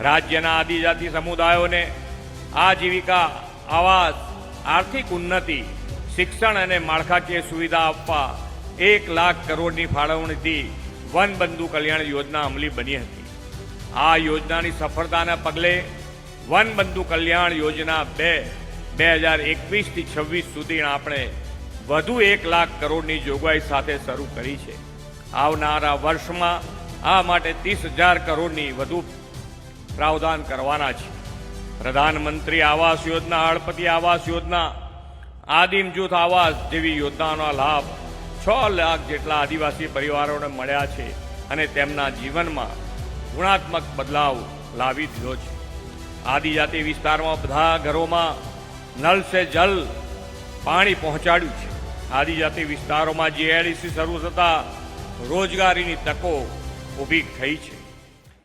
રાજ્યના આદિજાતિ સમુદાયોને આજીવિકા આવાસ, આર્થિક ઉન્નતિ, શિક્ષણ અને માળખાકીય સુવિધા આપવા એક લાખ કરોડની ફાળવણીથી વનબંધુ કલ્યાણ યોજના અમલી બની હતી. આ યોજનાની સફળતાના પગલે વન બંધુ કલ્યાણ યોજના બે બે હજાર એકવીસથી છવ્વીસ સુધી આપણે વધુ એક લાખ કરોડની જોગવાઈ સાથે શરૂ કરી છે. આવનારા વર્ષમાં આ માટે ત્રીસ હજાર કરોડની વધુ પ્રાવધાન કરવાના છે. પ્રધાનમંત્રી આવાસ યોજના હળપતિ આવાસ યોજના, આદિમ જૂથ આવાસ જેવી યોજનાઓનો લાભ છ લાખ જેટલા આદિવાસી પરિવારોને મળ્યા છે અને તેમના જીવનમાં ગુણાત્મક બદલાવ લાવી દીધો છે. આદિજાતિ વિસ્તારમાં બધા ઘરોમાં નલ સે જલ પાણી પહોંચાડ્યું છે. આદિજાતિ વિસ્તારોમાં જીએડીસી શરૂ થતા રોજગારીની તકો ઊભી થઈ છે.